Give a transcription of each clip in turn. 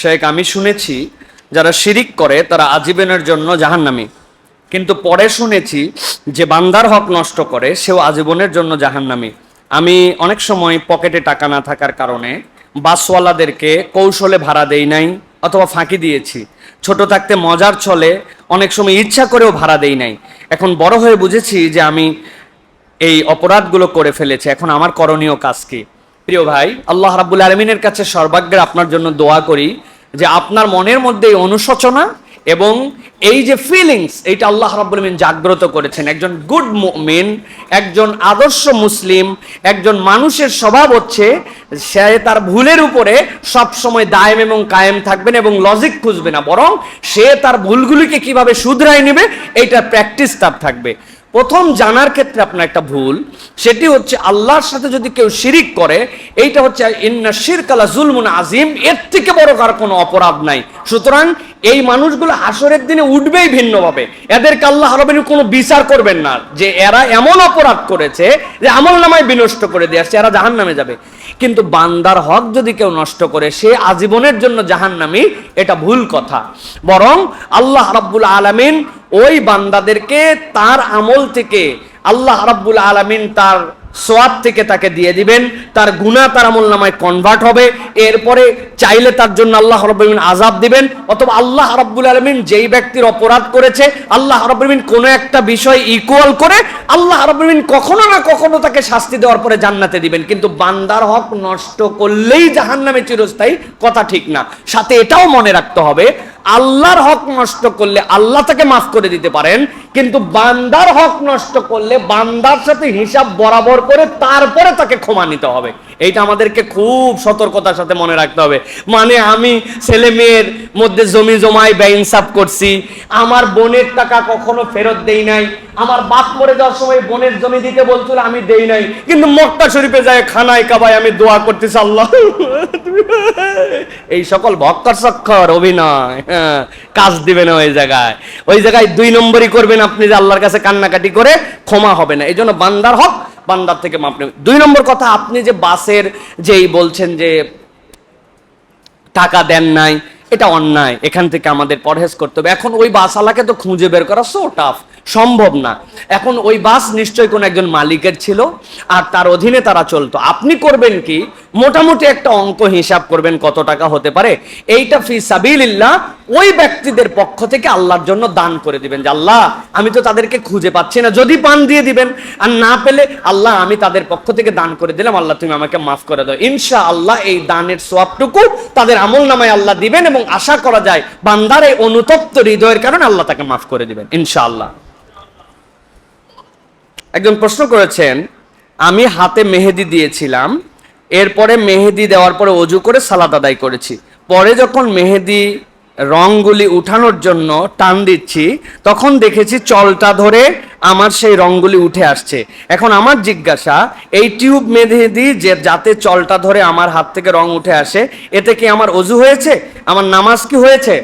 শেখ, আমি শুনেছি যারা শিরিক করে তারা আজীবনের জন্য জাহান্নামী। কিন্তু পরে শুনেছি যে বান্দার হক নষ্ট করে সেও আজীবনের জন্য জাহান্নামী। আমি অনেক সময় পকেটে টাকা না থাকার কারণে বাসওয়ালাদেরকে কৌশলে ভাড়া দেই নাই অথবা ফাঁকি দিয়েছি। ছোট থাকতে মজার চলে অনেক সময় ইচ্ছা করেও ভাড়া দেই নাই। এখন বড় হয়ে বুঝেছি যে আমি এই অপরাধগুলো করে ফেলেছে। এখন আমার করণীয় কাজ কি? প্রিয় ভাই, আল্লাহ রাব্বুল আলমিনের কাছে সর্বাগ্রে আপনার জন্য দোয়া করি যে আপনার মনের মধ্যে এই অনুশোচনা এবং এই যে ফিলিংস এইটা আল্লাহ রাব্বুল আলমিন জাগ্রত করেছেন। একজন গুড মুমিন, একজন আদর্শ মুসলিম, একজন মানুষের স্বভাব হচ্ছে সে তার ভুলের উপরে সব সময় দায়েম এবং কায়েম থাকবেন এবং লজিক খুঁজবে না, বরং সে তার ভুলগুলিকে কীভাবে শুধরাই নেবে, এইটার প্র্যাকটিস তার থাকবে। প্রথম জানার ক্ষেত্রে আপনার একটা ভুল, সেটি হচ্ছে আল্লাহর সাথে যদি কেউ শিরিক করে, এইটা হচ্ছে ইন্না শিরকালা জুলমুন আজিম এর থেকে বড় কার কোনো অপরাধ নাই। সুতরাং এই মানুষগুলো আসরের দিনে উঠবেই ভিন্নভাবে। এদেরকে আল্লাহ রবেন কোনো বিচার করবেন না, যে এরা এমন অপরাধ করেছে যে আমল নামায় বিনষ্ট করে দিয়ে আসছে, এরা জাহান নামে যাবে। কিন্তু বান্দার হক যদি কেউ নষ্ট করে, সে আজীবনের জন্য জাহান্নামী, এটা ভুল কথা। বরং আল্লাহ রাব্বুল আলামিন ওই বান্দাদেরকে তার আমল থেকে, আল্লাহ রাব্বুল আলামিন তার সোয়াব থেকে তাকে দিয়ে দিবেন, তার গুনাহ তার আমল নামায় কনভার্ট হবে, এরপরে চাইলে তার জন্য আল্লাহ রব্বুল আজাব দিবেন, অথবা আল্লাহ রাব্বুল আলমিন যেই ব্যক্তির অপরাধ করেছে, আল্লাহ রব্বুল কোনো একটা বিষয় ইকুয়াল করে আল্লাহ রব্বুল কখনো না কখনো তাকে শাস্তি দেওয়ার পরে জান্নাতে দিবেন, কিন্তু বান্দার হক নষ্ট করলেই জাহান্নামে চিরস্থায়ী, কথা ঠিক না। সাথে এটাও মনে রাখতে হবে আল্লাহর হক নষ্ট করলে আল্লাহ তাকে মাফ করে দিতে পারেন, কিন্তু বান্দার হক নষ্ট করলে বান্দার সাথে হিসাব বরাবর করে তারপরে তাকে ক্ষমা নিতে হবে। এইটা আমাদেরকে খুব সতর্কতার সাথে মনে রাখতে হবে। মানে আমি ছেলে মেয়ের মধ্যে জমি জমায় ব্যয়িনসাফ করছি, আমার বোনের টাকা কখনো ফেরত দেই নাই, আমার বাপ মরে যাওয়ার সময় বোনের জমি দিতে বলছিল, আমি দেই নাই, কিন্তু মক্কা শরীফে যায় খানায় কাবায় আমি দোয়া করতেছি, আল্লাহ এই সকল ভক্কর সক্ষর অভিনয়। হ্যাঁ, কাজ দিবে না ওই জায়গায়। ওই জায়গায় দুই নম্বরই করবেন আপনি যে আল্লাহর কাছে কান্নাকাটি করে ক্ষমা হবে না। এই জন্য বান্দার হক বান্দার থেকে মাপ নেবেন। দুই নম্বর কথা আপনি যে বাসের যেই বলছেন যে টাকা দেন নাই এটা অন্যায়। এখান থেকে আমাদের পরহেজ করতে হবে। এখন ওই বাসওয়ালাকে তো খুঁজে বের করা সো টাফ সম্ভব না। এখন ওই বাস নিশ্চয়ই কোনো একজন মালিকের ছিল আর তার অধীনে তারা চলতো। আপনি করবেন কি? মোটামুটি একটা অঙ্ক হিসাব করবেন কত টাকা হতে পারে। এইটা ফি সাবিলিল্লাহ ওই ব্যক্তিদের পক্ষ থেকে আল্লাহর জন্য দান করে দিবেন যে, আল্লাহ, আমি তো তাদেরকে খুঁজে পাচ্ছি না। যদি পান দিয়ে দিবেন, আর না পেলে, আল্লাহ, আমি তাদের পক্ষ থেকে দান করে দিলাম। আল্লাহ, তুমি আমাকে মাফ করে দাও। ইনশা আল্লাহ এই দানের সোয়াবটুকু তাদের আমল নামায় আল্লাহ দিবেন এবং আশা করা যায় বান্দার এই অনুতপ্ত হৃদয়ের কারণে আল্লাহ তাকে মাফ করে দিবেন ইনশা আল্লাহ একজন প্রশ্ন করেছেন, আমি হাতে মেহেদি দিয়েছিলাম এরপরে মেহেদি দেওয়ার পরে অজু করে সালাদ আদায় করেছি। পরে যখন মেহেদি রংগুলি উঠানোর জন্য টান দিচ্ছি, তখন দেখেছি চলটা ধরে আমার সেই রংগুলি উঠে আসছে। এখন আমার জিজ্ঞাসা, এই টিউব মেহেদি যে যাতে চলটা ধরে আমার হাত থেকে রং উঠে আসে, এতে কি আমার অজু হয়েছে? আমার নামাজ কি হয়েছে?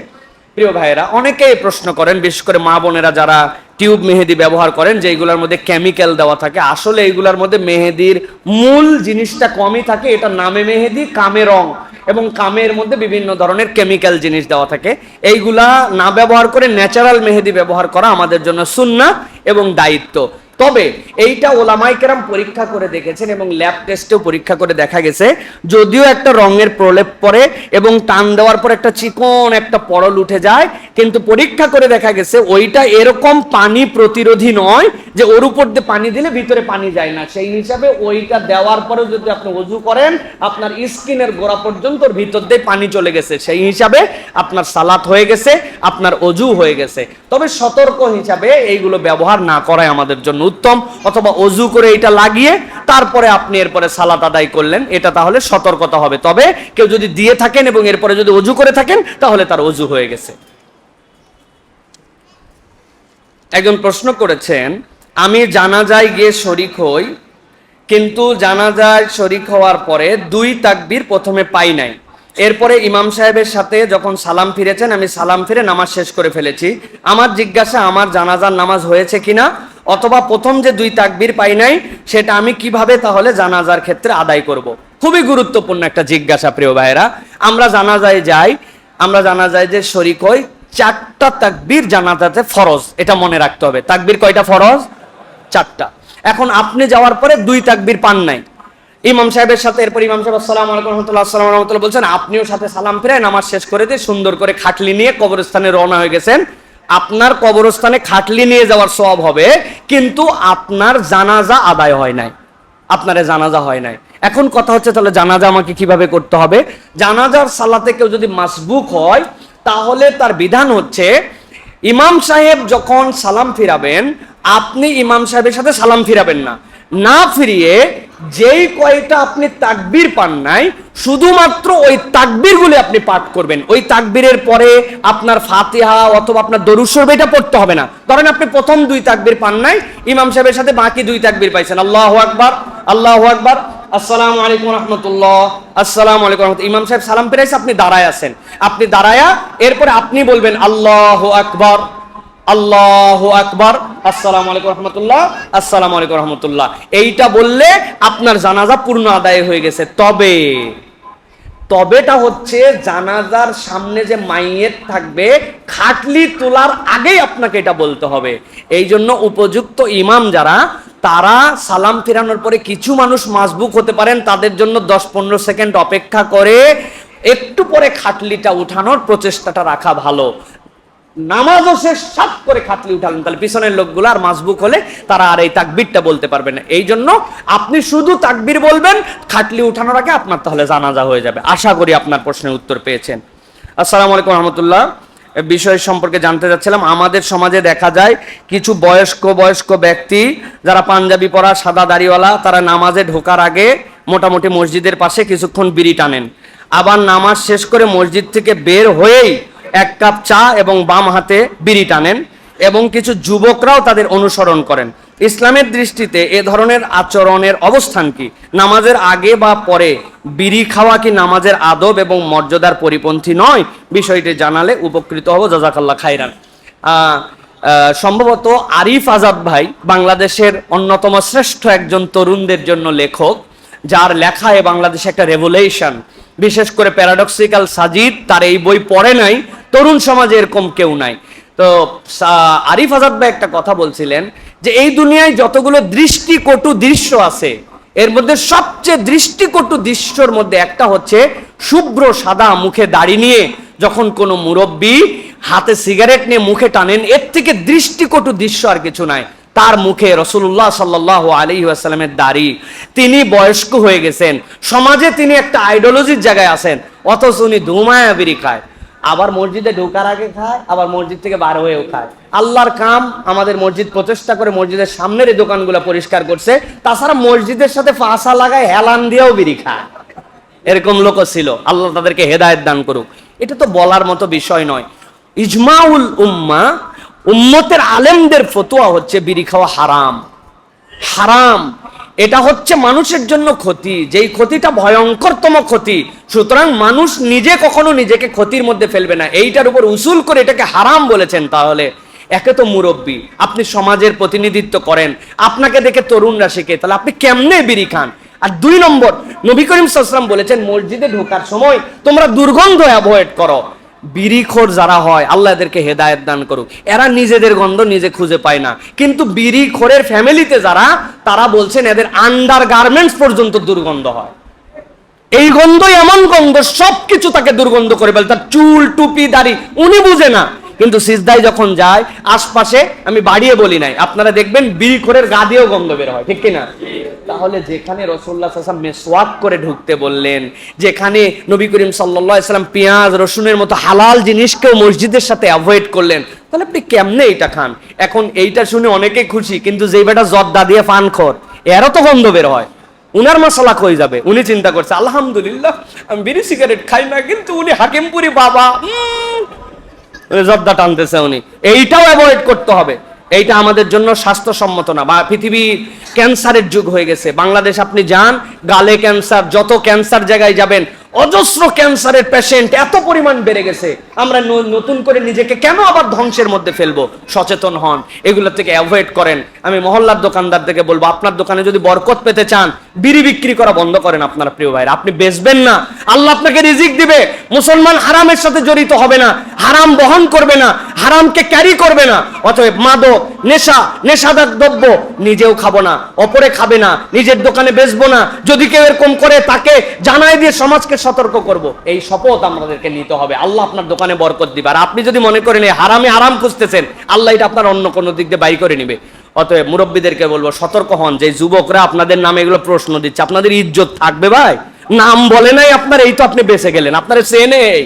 প্রিয় ভাইয়েরা, অনেকেই প্রশ্ন করেন, বিশেষ করে মা বোনেরা যারা টিউব মেহেদি ব্যবহার করেন যে এইগুলোর মধ্যে কেমিক্যাল দেওয়া থাকে। আসলে এইগুলোর মধ্যে মেহেদির মূল জিনিসটা কমই থাকে, এটা নামে মেহেদি, কামে রং, এবং কামের মধ্যে বিভিন্ন ধরনের কেমিক্যাল জিনিস দেওয়া থাকে। এইগুলা না ব্যবহার করে ন্যাচারাল মেহেদি ব্যবহার করা আমাদের জন্য সুন্না এবং দায়িত্ব। তবে এইটা ওলামাই কেরাম পরীক্ষা করে দেখেছেন এবং ল্যাব টেস্টেও পরীক্ষা করে দেখা গেছে। যদিও একটা রঙের প্রলেপ পরে এবং টান দেওয়ার পর একটা চিকন একটা পরল উঠে যায়, কিন্তু পরীক্ষা করে দেখা গেছে ওইটা এরকম পানি প্রতিরোধী নয় যে ওর উপর দিয়ে পানি দিলে ভিতরে পানি যায় না। সেই হিসাবে ওইটা দেওয়ার পরেও যদি আপনি অজু করেন, আপনার স্কিনের গোড়া পর্যন্ত ওর ভিতর দিয়ে পানি চলে গেছে। সেই হিসাবে আপনার সালাত হয়ে গেছে, আপনার অজু হয়ে গেছে। তবে সতর্ক হিসাবে এইগুলো ব্যবহার না করাই আমাদের জন্য উত্তম, অথবা অজু করে এটা লাগিয়ে তারপরে আপনি এরপরে সালাত আদায় করলেন। এটা তাহলে সতর্কতা হবে। তবে কেউ যদি দিয়ে থাকেন এবং এরপরে যদি অজু করে থাকেন, তাহলে তার অজু হয়ে গেছে। একজন প্রশ্ন করেছেন, আমি জানাজায় গিয়ে শরিক হই, কিন্তু জানাজায় শরিক হওয়ার পরে দুই তাকবির প্রথমে পাই নাই। এরপরে ইমাম সাহেবের সাথে যখন সালাম ফিরেছেন, আমি সালাম ফিরে নামাজ শেষ করে ফেলেছি। আমার জিজ্ঞাসা, আমার জানাজার নামাজ হয়েছে কিনা? অথবা প্রথম যে দুই তাকবির পাই নাই, সেটা আমি কীভাবে তাহলে জানাজার ক্ষেত্রে আদায় করব। খুবই গুরুত্বপূর্ণ একটা জিজ্ঞাসা, প্রিয় ভাইয়েরা। আমরা জানাজায় যাই, আমরা জানা যায় যে শরিক হই, চারটা তাকবির জানাজাতে ফরজ, এটা মনে রাখতে হবে। তাকবির কয়টা ফরজ? চারটা। এখন আপনি যাওয়ার পরে দুই তাকবির পান নাই। ইমাম সাহেবের সাথে, এরপর ইমাম সাহেব, আসসালাম আলাইকুম রহমতুল্লাহ, আসসালাম রহমতুল্লাহ বলছেন, আপনিও সাথে সালাম ফিরে নামাজ শেষ করে দিয়ে সুন্দর করে খাটলি নিয়ে কবরস্থানে রওনা হয়ে গেছেন। আপনার কবরস্থানে খাটলি নিয়ে যাওয়ার সব হবে, কিন্তু আপনার জানাজা আদায় হয় নাই। আপনার জানাজা হয় নাই। এখন কথা হচ্ছে তাহলে জানাজা আমাকে কীভাবে করতে হবে? জানাজার সালাতে কেউ যদি মাসবুক হয়, তাহলে তার বিধান হচ্ছে, ইমাম সাহেব যখন সালাম ফিরাবেন, আপনি ইমাম সাহেবের সাথে সালাম ফিরাবেন না। না ফিরিয়ে যেই কয়টা আপনি তাকবীর পান নাই, শুধুমাত্র ওই তাকবীরগুলি আপনি পাঠ করবেন। ওই তাকবীরের পরে আপনার ফাতিহা অথবা আপনার দরুসর এটা পড়তে হবে না। ধরেন আপনি প্রথম দুই তাকবীর পান নাই, ইমাম সাহেবের সাথে বাকি দুই তাকবীর পাইছেন। আল্লাহ আকবার আল্লাহ আকবার। আসসালামু আলাইকুম রহমতুল্লাহ, আসসালামু আলাইকুম রহমতুল্লাহ। ইমাম সাহেব সালাম ফিরাইছে আপনি দাঁড়ায় আছেন। আপনি দাঁড়ায়া, এরপরে আপনি বলবেন, আল্লাহ আকবার। আল্লাহ আকবার। আসসালামু আলাইকুম রহমতুল্লাহ। আসসালামু আলাইকুম রহমতুল্লাহ। এইটা বললে আপনার জানাজা পূর্ণ আদায় হয়ে গেছে। তবে, তবেটা হচ্ছে জানাজার সামনে যে মাইয়ের থাকবে, খাটলি তোলার আগেই আপনাকে এটা বলতে হবে। এই জন্য উপযুক্ত ইমাম যারা, তারা সালাম ফেরানোর পরে কিছু মানুষ মাসবুক হতে পারেন, তাদের জন্য দশ পনেরো সেকেন্ড অপেক্ষা করে, একটু পরে খাটলিটা উঠানোর প্রচেষ্টাটা রাখা ভালো। নামাজও শেষ সাত করে খাটলি উঠালেন। তাহলে পিছনের লোকগুলো আর মাসবুক হলে তারা আর এই তাকবিরটা বলতে পারবে না। এই জন্য আপনি শুধু তাকবির বলবেন খাটলি উঠানোর আগে আপনার তাহলে জানাজা হয়ে যাবে। আশা করি আপনার প্রশ্নের উত্তর পেয়েছেন। আসসালামু আলাইকুম রহমতুল্লাহ। বিষয় সম্পর্কে জানতে চাচ্ছিলাম, আমাদের সমাজে দেখা যায় কিছু বয়স্ক বয়স্ক ব্যক্তি, যারা পাঞ্জাবি পরা, সাদা দাড়িওয়ালা, তারা নামাজে ঢোকার আগে মোটামুটি মসজিদের পাশে কিছুক্ষণ বিড়ি টানেন। আবার নামাজ শেষ করে মসজিদ থেকে বের হয়েই এক কাপ চা এবং বাম হাতে বিড়ি টানেন এবং কিছু যুবকরাও তাদের অনুসরণ করেন। ইসলামের দৃষ্টিতে এ ধরনের আচরণের অবস্থান কি? নামাজের আগে বা পরে? বিড়ি খাওয়া কি নামাজের আদব এবং মর্যাদার পরিপন্থী নয়? বিষয়টি জানালে উপকৃত হব জাজাকাল্লাহ খাইরান সম্ভবত আরিফ আজাদ ভাই বাংলাদেশের অন্যতম শ্রেষ্ঠ একজন তরুণদের জন্য লেখক, যার লেখায় বাংলাদেশে একটা রেভুলেশন বিশেষ করে প্যারাডক্সিক্যাল সাজিদ, তার এই বই পড়ে নাই, তরুণ সমাজে এরকম কেউ নাই। তো আরিফ আজাদ ভাই একটা কথা বলছিলেন যে, এই দুনিয়ায় যতগুলো দৃষ্টিকটু দৃশ্য আছে, এর মধ্যে সবচেয়ে দৃষ্টিকটু দৃশ্যর মধ্যে একটা হচ্ছে শুভ্র সাদা মুখে দাড়ি নিয়ে যখন কোনো মুরব্বী হাতে সিগারেট নিয়ে মুখে টানেন, এর থেকে দৃষ্টিকটু দৃশ্য আর কিছু নাই। তার মুখে রসুল্লাহ সাল্লাহ আলী আসালামের দাড়ি। তিনি বয়স্ক হয়ে গেছেন। সমাজে তিনি একটা আইডিওলজির জায়গায় আছেন। অথচ উনি ধুমায়া বিড়ি খায়। আবার মসজিদে ঢোকার আগে খায়, আবার মসজিদ থেকে বার হয়েও খায়। আল্লাহর কাম আমাদের মসজিদ প্রচেষ্টা করে মসজিদের সামনের এই দোকানগুলো পরিষ্কার করছে। তাছাড়া মসজিদের সাথে ফাঁসা লাগায় হেলান দিয়েও বিড়ি খায়। এরকম লোকও ছিল। আল্লাহ তাদেরকে হেদায়েত দান করুক। এটা তো বলার মতো বিষয় নয়। ইজমাউল উম্মা উম্মতের আলেমদের ফতোয়া হচ্ছে বিড়ি খাওয়া হারাম। হারাম। এটা হচ্ছে মানুষের জন্য ক্ষতি। যেই ক্ষতিটা ভয়ঙ্করতম ক্ষতি, সুতরাং মানুষ নিজে কখনো নিজেকে ক্ষতির মধ্যে ফেলবে না। এইটার উপর উসুল করে এটাকে হারাম বলেছেন তাহলে। একে তো মুরব্বী, আপনি সমাজের প্রতিনিধিত্ব করেন। আপনাকে দেখে তরুণরা শেখে, তাহলে আপনি কেমনে বিড়ি খান? আর দুই নম্বর, নবী করিম সাল্লাম বলেছেন, মসজিদে ঢোকার সময় তোমরা দুর্গন্ধ অ্যাভয়েড করো। বিড়িখোর যারা হয়, আল্লাহ এদেরকে হেদায়ত দান করুক। এরা নিজেদের গন্ধ নিজে খুঁজে পায় না। কিন্তু বিড়িখোরের ফ্যামিলিতে যারা, তারা বলছেন এদের আন্ডার গার্মেন্টস পর্যন্ত দুর্গন্ধ হয়। এই গন্ধই এমন গন্ধ, সবকিছু তাকে দুর্গন্ধ করে ফেলে। তার চুল, টুপি, দাড়ি, উনি বুঝে না। কিন্তু সিজদাই যখন যায়, আশপাশে আমি বাড়িয়ে বলি নাই। আপনারা দেখবেন বিড়ি খোরের গা দিয়েও গন্ধ বের হয়, ঠিক কিনা? তাহলে যেখানে রসুল্লাহ সাল্লাম মেসওয়াক করে ঢুকতে বললেন, যেখানে নবী করিম সাল্লাহ সাল্লাম পেঁয়াজ, রসুনের মতো হালাল জিনিসকেও মসজিদের সাথে অ্যাভয়েড করলেন, তাহলে আপনি কেমনে এইটা খান? এখন এইটা শুনে অনেকে খুশি, কিন্তু যেই বেটা জর্দা দিয়ে পান খোর, এরও তো গন্ধ বের হয়। উনার মশলা হয়ে যাবে? উনি চিন্তা করছে, আলহামদুলিল্লাহ, আমি বিড়ি সিগারেট খাই না, কিন্তু উনি হাকিমপুরি বাবা। জর্দা টানতেছে উনি। এইটাও অ্যাভয়েড করতে হবে। এইটা আমাদের জন্য স্বাস্থ্যসম্মত না। বা পৃথিবী ক্যান্সারের যুগ হয়ে গেছে। বাংলাদেশ আপনি যান, গালে ক্যান্সার, যত ক্যান্সার জায়গায় যাবেন অজস্র ক্যান্সারের পেশেন্ট এত পরিমাণ বেড়ে গেছে, আমরা নতুন করে নিজেকে কেন আবার ধ্বংসের মধ্যে ফেলব? সচেতন হন, এগুলো থেকে অ্যাভয়েড করেন। আমি মহল্লার দোকানদার থেকে বলব, আপনার দোকানে যদি বরকত পেতে চান, বিড়ি বিক্রি করা বন্ধ করেন আপনার প্রিয় ভাইরা। আপনি বেচবেন না। আল্লাহ আপনাকে রিজিক দিবে। মুসলমান হারামের সাথে জড়িত হবে না। হারাম বহন করবে না। হারামকে ক্যারি করবে না। অতএব মাদক, নেশা, নেশাদার দ্রব্য নিজেও খাব না। অপরে খাবে না। নিজের দোকানে বেচবো না। যদি কেউ এরকম করে তাকে জানাই দিয়ে সমাজকে সতর্ক করব। এই শপথ আমাদেরকে নিতে হবে। আল্লাহ আপনার দোকানে বরকত দিবে। আর আপনি যদি মনে করেন হারামে হারাম খুঁজতেছেন, আল্লাহ এটা আপনার অন্য কোনো দিক দিয়ে বাই করে নিবে। অতএব মুরব্বীদেরকে বলব, সতর্ক হন। যে যুবকরা আপনাদের নামে এগুলো প্রশ্ন দিচ্ছে, আপনাদের ইজ্জত থাকবে ভাই? নাম বলে নাই আপনার, এই তো আপনি বেঁচে গেলেন। আপনার সে নেই।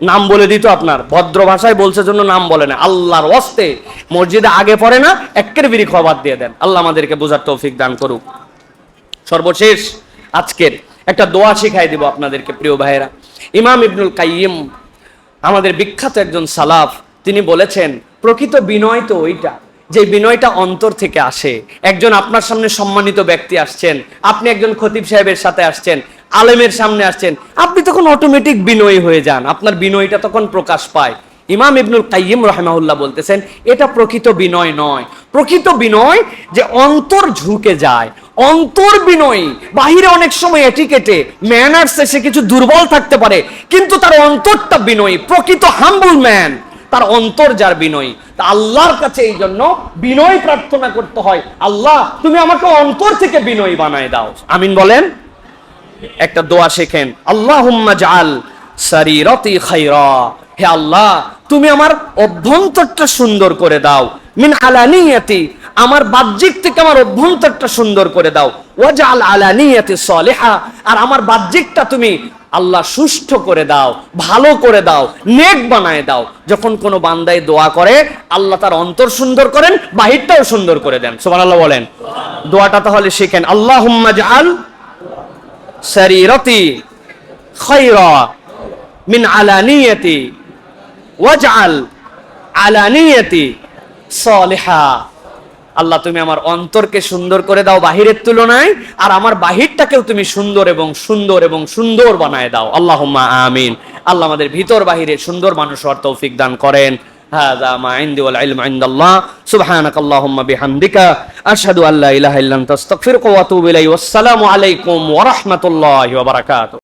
নাম বলে দিত আপনার। ভদ্র ভাষায় বলছে জন্য নাম বলে না। আল্লাহর ওয়াস্তে মসজিদে আগে পড়ে না, একের বিড়ি খবর দিয়ে দেন। আল্লাহ আমাদেরকে বোঝার তৌফিক দান করুক। সর্বশেষ, আজকের একটা দোয়া শিখাই দিব আপনাদেরকে, প্রিয় ভাইয়েরা। ইমাম ইবনুল কাইয়িম, আমাদের বিখ্যাত একজন সালাফ, তিনি বলেছেন, প্রকৃত বিনয় তো ওইটা, যে বিনয়টা অন্তর থেকে আসে। একজন আপনার সামনে সম্মানিত ব্যক্তি আসছেন, আপনি একজন খতিব সাহেবের সাথে আসছেন, আলেমের সামনে আসছেন, আপনি তখন অটোমেটিক বিনয়ী হয়ে যান। আপনার বিনয়টা তখন প্রকাশ পায়। ইমাম ইবনুল কাইয়িম রহমাউল্লাহ বলতেছেন, এটা প্রকৃত বিনয় নয়। প্রকৃত বিনয় যে অন্তর ঝুঁকে যায়। অন্তর বিনয়ী। বাহিরে অনেক সময় এটিকেটে ম্যানার্স সে কিছু দুর্বল থাকতে পারে, কিন্তু তার অন্তরটা বিনয়ী। প্রকৃত হাম্বল ম্যান তার অন্তর যার বিনয়ী। তা আল্লাহর কাছে এই জন্য বিনয় প্রার্থনা করতে হয়, আল্লাহ, তুমি আমাকে অন্তর থেকে বিনয়ী বানায় দাও। আমিন বলেন? একটা দোয়া শেখেন, আল্লাহুম্মা জাল সারিরতি খাইরা। হে আল্লাহ তুমি আমার অভ্যন্তরটা সুন্দর করে দাও। মিন আলানিয়াতি, আমার বাহ্যিক থেকে আমার অভ্যন্তরটা সুন্দর করে দাও। ওয়াজাল আলানিয়াতি সলেহা, আর আমার বাহ্যিকটা তুমি আল্লাহ সুষ্ঠ করে দাও, ভালো করে দাও, নেক বানায় দাও। যখন কোনো বান্দায় দোয়া করে, আল্লাহ তার অন্তর সুন্দর করেন, বাহিরটাও সুন্দর করে দেন। সোমান আল্লাহ বলেন। দোয়াটা তাহলে শিখেন আল্লাহ জাল সারি রতি খৈর মিন আলানিয়াতি واجعل علانيتي صالحا আল্লাহ তুমি আমার অন্তরকে সুন্দর করে দাও বাহিরের তুলনায় আর আমার বাহিরটাকেও তুমি সুন্দর এবং সুন্দর এবং সুন্দর বানায় দাও আল্লাহ আমিন আল্লাহ আমাদের ভিতর বাহিরে সুন্দর মানুষ হওয়ার তৌফিক দান করেন هذا ما عندي والعلم عند الله سبحانك اللهم بحمدك أشهد أن لا إله إلا أنت أستغفرك وأتوب إليه والسلام عليكم ورحمة الله وبركاته